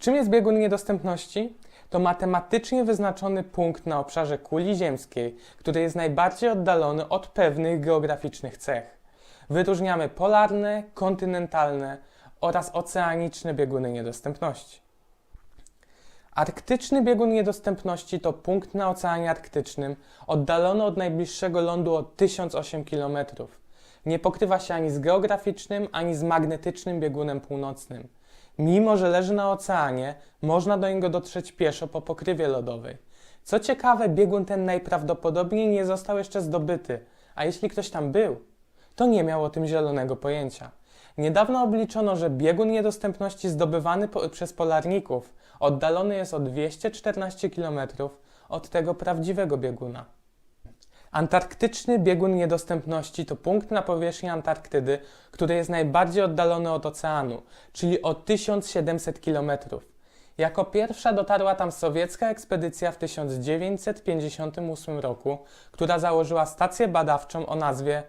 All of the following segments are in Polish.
Czym jest biegun niedostępności? To matematycznie wyznaczony punkt na obszarze kuli ziemskiej, który jest najbardziej oddalony od pewnych geograficznych cech. Wyróżniamy polarne, kontynentalne oraz oceaniczne bieguny niedostępności. Arktyczny biegun niedostępności to punkt na Oceanie Arktycznym oddalony od najbliższego lądu o 1008 km. Nie pokrywa się ani z geograficznym, ani z magnetycznym biegunem północnym. Mimo, że leży na oceanie, można do niego dotrzeć pieszo po pokrywie lodowej. Co ciekawe, biegun ten najprawdopodobniej nie został jeszcze zdobyty, a jeśli ktoś tam był, to nie miał o tym zielonego pojęcia. Niedawno obliczono, że biegun niedostępności zdobywany po, przez polarników oddalony jest o 214 km od tego prawdziwego bieguna. Antarktyczny biegun niedostępności to punkt na powierzchni Antarktydy, który jest najbardziej oddalony od oceanu, czyli o 1700 km. Jako pierwsza dotarła tam sowiecka ekspedycja w 1958 roku, która założyła stację badawczą o nazwie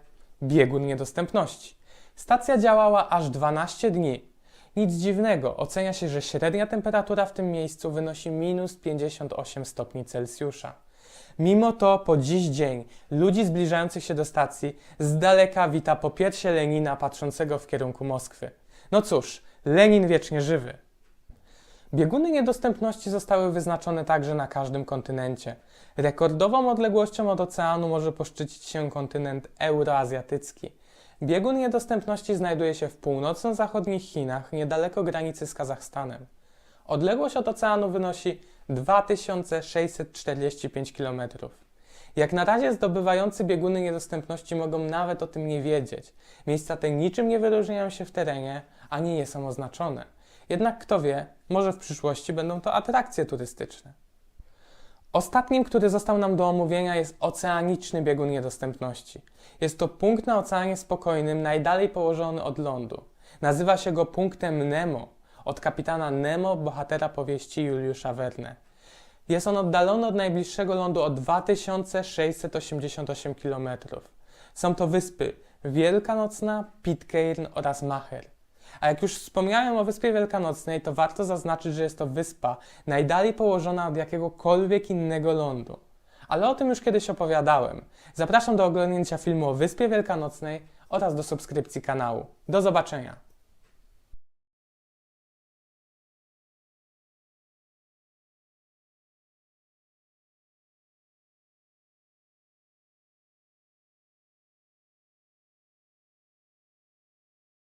Biegun Niedostępności. Stacja działała aż 12 dni. Nic dziwnego, ocenia się, że średnia temperatura w tym miejscu wynosi minus 58 stopni Celsjusza. Mimo to po dziś dzień ludzi zbliżających się do stacji z daleka wita popiersie Lenina patrzącego w kierunku Moskwy. No cóż, Lenin wiecznie żywy. Bieguny niedostępności zostały wyznaczone także na każdym kontynencie. Rekordową odległością od oceanu może poszczycić się kontynent euroazjatycki. Biegun niedostępności znajduje się w północno-zachodnich Chinach, niedaleko granicy z Kazachstanem. Odległość od oceanu wynosi 2645 km. Jak na razie zdobywający bieguny niedostępności mogą nawet o tym nie wiedzieć. Miejsca te niczym nie wyróżniają się w terenie, ani nie są oznaczone. Jednak kto wie, może w przyszłości będą to atrakcje turystyczne. Ostatnim, który został nam do omówienia jest oceaniczny biegun niedostępności. Jest to punkt na Oceanie Spokojnym najdalej położony od lądu. Nazywa się go punktem Nemo, od kapitana Nemo, bohatera powieści Juliusza Verne. Jest on oddalony od najbliższego lądu o 2688 km. Są to wyspy Wielkanocna, Pitcairn oraz Macher. A jak już wspomniałem o Wyspie Wielkanocnej, to warto zaznaczyć, że jest to wyspa najdalej położona od jakiegokolwiek innego lądu. Ale o tym już kiedyś opowiadałem. Zapraszam do oglądnięcia filmu o Wyspie Wielkanocnej oraz do subskrypcji kanału. Do zobaczenia!